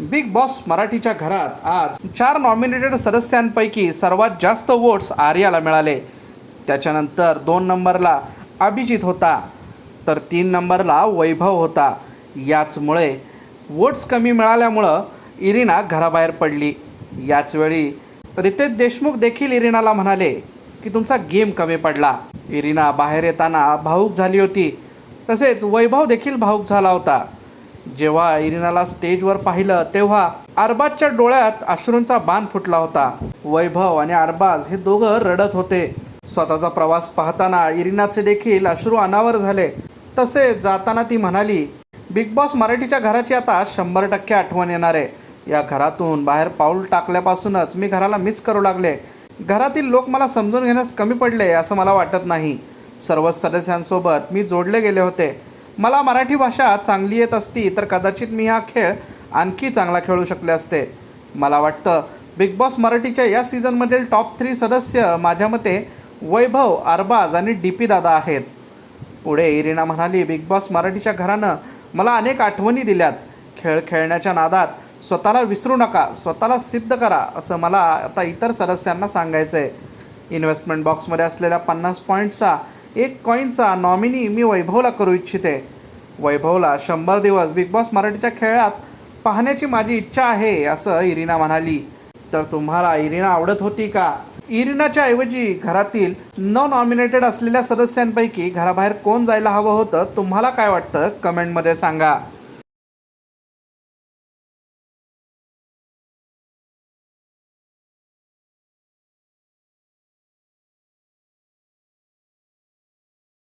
Big boss मराठीच्या घरात आज चार नॉमिनेटेड सदस्यांपैकी सर्वात जास्त वोट्स आर्याला मिळाले. त्याच्यानंतर दोन नंबरला अभिजित होता तर तीन नंबरला वैभव होता. याचमुळे वोट्स कमी मिळाल्यामुळं इरिना घराबाहेर पडली. याचवेळी रितेश देशमुख देखील इरिनाला म्हणाले की तुमचा गेम कमी पडला. इरिना बाहेर येताना भाऊक झाली होती. तसेच वैभव देखील भाऊक झाला होता. जेव्हा इरिनाला स्टेजवर पाहिलं तेव्हा अरबाजच्या डोळ्यात अश्रूंचा बांध फुटला होता. वैभव आणि अरबाज हे दोघं रडत होते. स्वतःचा प्रवास पाहताना इरिनाचे देखील अश्रू अनावर झाले. तसेच जाताना ती म्हणाली बिग बॉस मराठीच्या घराची आता शंभर टक्के आठवण येणार आहे. या घरातून बाहेर पाऊल टाकल्यापासूनच मी घराला मिस करू लागले. घरातील लोक मला समजून घेण्यास कमी पडले असं मला वाटत नाही. सर्व सदस्यांसोबत मी जोडले गेले होते. मला मराठी भाषा चांगली येत असती तर कदाचित मी हा खेळ आणखी चांगला खेळू शकले असते. मला वाटतं बिग बॉस मराठीच्या या सीझनमधील टॉप थ्री सदस्य माझ्या मते वैभव अरबाज आणि डी पी दादा आहेत. पुढे इरिना म्हणाली बिग बॉस मराठीच्या घरानं मला अनेक आठवणी दिल्यात. खेळ खेळण्याच्या नादात स्वतःला विसरू नका स्वतःला सिद्ध करा असं मला आता इतर सदस्यांना सांगायचं आहे इन्व्हेस्टमेंट बॉक्समध्ये असलेल्या पन्नास पॉईंटचा एक कॉईनचा नॉमिनी मी वैभवला करू इच्छिते. वैभवला शंभर दिवस बिग बॉस मराठीच्या खेळात पाहण्याची माझी इच्छा आहे असं इरिना म्हणाली. तर तुम्हाला इरिना आवडत होती का? इरिनाच्या ऐवजी घरातील न नॉमिनेटेड असलेल्या सदस्यांपैकी घराबाहेर कोण जायला हवं होतं तुम्हाला काय वाटतं? कमेंटमध्ये सांगा.